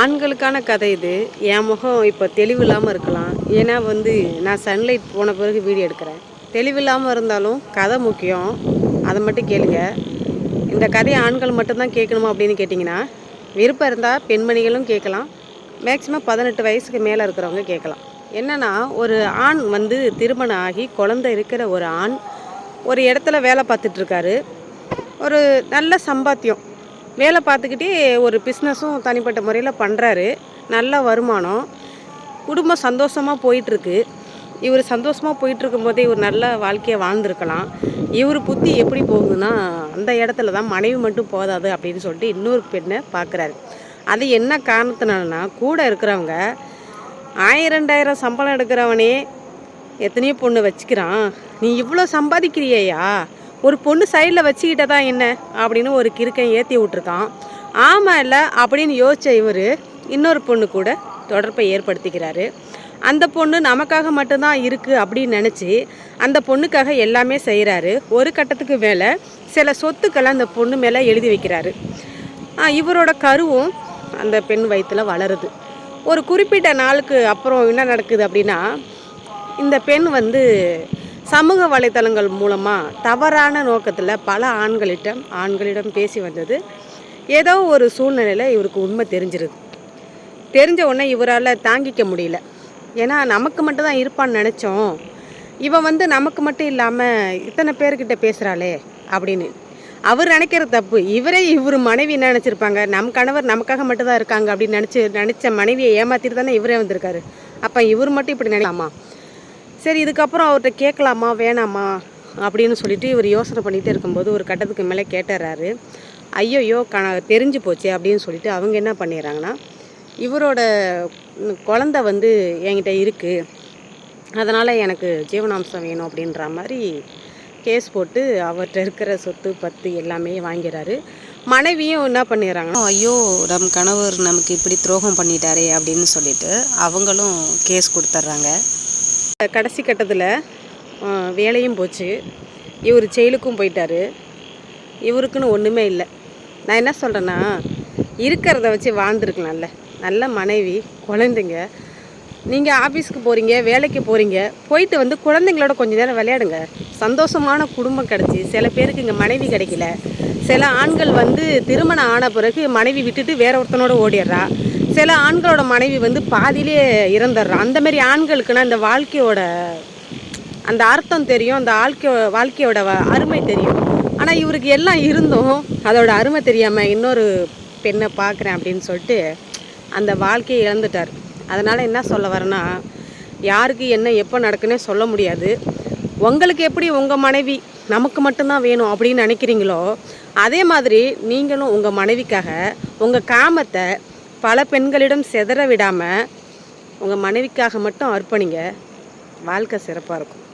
ஆண்களுக்கான கதை இது. என் முகம் இப்போ தெளிவு இல்லாமல் இருக்கலாம். ஏன்னா வந்து நான் சன்லைட் போன பிறகு வீடியோ எடுக்கிறேன். தெளிவு இல்லாமல் இருந்தாலும் கதை முக்கியம். அதை மட்டும் கேளுங்க. இந்த கதையை ஆண்கள் மட்டும்தான் கேட்கணுமா அப்படின்னு கேட்டிங்கன்னா விருப்பம் இருந்தால் பெண்மணிகளும் கேட்கலாம். மேக்ஸிமம் பதினெட்டு வயசுக்கு மேலே இருக்கிறவங்க கேட்கலாம். என்னென்னா ஒரு ஆண் வந்து திருமணம் ஆகி குழந்தை இருக்கிற ஒரு ஆண் ஒரு இடத்துல வேலை பார்த்துட்ருக்காரு ஒரு நல்ல சம்பாத்தியம். வேலை பார்த்துக்கிட்டே ஒரு பிஸ்னஸும் தனிப்பட்ட முறையில் பண்ணுறாரு நல்ல வருமானம். குடும்பம் சந்தோஷமாக போயிட்டுருக்கு. இவர் சந்தோஷமாக போயிட்டுருக்கும் போதே இவர் நல்ல வாழ்க்கையை வாழ்ந்திருக்கலாம். இவர் புத்தி எப்படி போகுதுன்னா அந்த இடத்துல தான் மனைவி மட்டும் போதாது அப்படின்னு சொல்லிட்டு இன்னொரு பெண்ணை பார்க்குறாரு அது என்ன காரணத்தினாலனா கூட இருக்கிறவங்க ஆயிரம் ரெண்டாயிரம் சம்பளம் எடுக்கிறவனே எத்தனையோ பொண்ணு வச்சுக்கிறான். நீ இவ்வளோ சம்பாதிக்கிறியா ஒரு பொண்ணு சைடில் வச்சுக்கிட்ட தான் என்ன? அப்படின்னு ஒரு கிறுக்கன் ஏற்றி விட்ருக்கான் ஆமாம் இல்லை அப்படின்னு யோசிச்ச இவர் இன்னொரு பொண்ணு கூட தொடர்பை ஏற்படுத்திக்கிறாரு. அந்த பொண்ணு நமக்காக மட்டும்தான் இருக்குது அப்படின்னு நினச்சி அந்த பொண்ணுக்காக எல்லாமே செய்கிறாரு ஒரு கட்டத்துக்கு மேலே சில சொத்துக்களை அந்த பொண்ணு மேலே எழுதி வைக்கிறாரு. இவரோட கருவும் அந்த பெண் வயிற்றுல வளருது. ஒரு குறிப்பிட்ட நாளுக்கு அப்புறம் என்ன நடக்குது அப்படின்னா இந்த பெண் வந்து சமூக வலைத்தளங்கள் மூலமாக தவறான நோக்கத்தில் பல ஆண்களிடம் ஆண்களிடம் பேசி வந்தது. ஏதோ ஒரு சூழ்நிலையில் இவருக்கு உண்மை தெரிஞ்சிருது. தெரிஞ்ச உடனே இவரால் தாங்கிக்க முடியல. ஏன்னா நமக்கு மட்டும் தான் இருப்பான்னு நினச்சோம். இவன் வந்து நமக்கு மட்டும் இல்லாமல் இத்தனை பேர்கிட்ட பேசுகிறாளே அப்படின்னு. அவர் நினைக்கிற தப்பு இவரே இவர் மனைவி என்ன நினச்சிருப்பாங்க? நம் கணவர் நமக்காக மட்டும் தான் இருக்காங்க அப்படின்னு நினச்சி நினச்ச மனைவியை ஏமாத்திட்டு தானே இவரே வந்திருக்காரு. அப்போ இவர் மட்டும் இப்படி நினைக்கலாமா? சரி இதுக்கப்புறம் அவர்கிட்ட கேட்கலாமா வேணாமா அப்படின்னு சொல்லிட்டு இவர் யோசனை பண்ணிகிட்டே இருக்கும்போது ஒரு கட்டத்துக்கு மேலே கேட்டுறாரு. ஐயோயோ க தெரிஞ்சு போச்சு அப்படின்னு சொல்லிட்டு அவங்க என்ன பண்ணிடுறாங்கன்னா இவரோட குழந்த வந்து என்கிட்ட இருக்குது அதனால் எனக்கு ஜீவனாம்சம் வேணும் அப்படின்ற மாதிரி கேஸ் போட்டு அவர்கிட்ட இருக்கிற சொத்து பத்து எல்லாமே வாங்கிறாரு. மனைவியும் என்ன பண்ணிடுறாங்கன்னா ஐயோ நம் கணவர் நமக்கு இப்படி துரோகம் பண்ணிட்டாரே அப்படின்னு சொல்லிட்டு அவங்களும் கேஸ் கொடுத்துட்றாங்க. கடைசி கட்டத்தில் வேலையும் போச்சு. இவர் ஜெயிலுக்கும் போயிட்டாரு. இவருக்குன்னு ஒன்றுமே இல்லை. நான் என்ன சொல்கிறேன்னா இருக்கிறத வச்சு வாழ்ந்துருக்கலாம்ல. நல்ல மனைவி குழந்தைங்க. நீங்கள் ஆஃபீஸ்க்கு போகிறீங்க வேலைக்கு போகிறீங்க போயிட்டு வந்து குழந்தைங்களோட கொஞ்ச நேரம் விளையாடுங்க. சந்தோஷமான குடும்பம் கிடச்சி சில பேருக்கு இங்கே மனைவி கிடைக்கல. சில ஆண்கள் வந்து திருமணம் ஆன பிறகு மனைவி விட்டுட்டு வேற ஒருத்தனோட ஓடிடுறா. சில ஆண்களோட மனைவி வந்து பாதியிலே இறந்துடுறோம் அந்த மாதிரி ஆண்களுக்குன்னா இந்த வாழ்க்கையோட அந்த அர்த்தம் தெரியும் அந்த வாழ்க்கை வாழ்க்கையோட வ- அருமை தெரியும். ஆனால் இவருக்கு எல்லாம் இருந்தும் அதோட அருமை தெரியாமல் இன்னொரு பெண்ணை பார்க்குறேன் அப்படின்னு சொல்லிட்டு அந்த வாழ்க்கையை இழந்துட்டார். அதனால் என்ன சொல்ல வரேன்னா யாருக்கு என்ன எப்போ நடக்குன்னே சொல்ல முடியாது. உங்களுக்கு எப்படி உங்கள் மனைவி நமக்கு மட்டும்தான் வேணும் அப்படின்னு நினைக்கிறீங்களோ அதே மாதிரி நீங்களும் உங்கள் மனைவிக்காக உங்கள் காமத்தை பல பெண்களிடம் சிதற விடாமல் உங்கள் மனைவிக்காக மட்டும் அர்ப்பணிங்க. வாழ்க்கை சிறப்பாக இருக்கும்.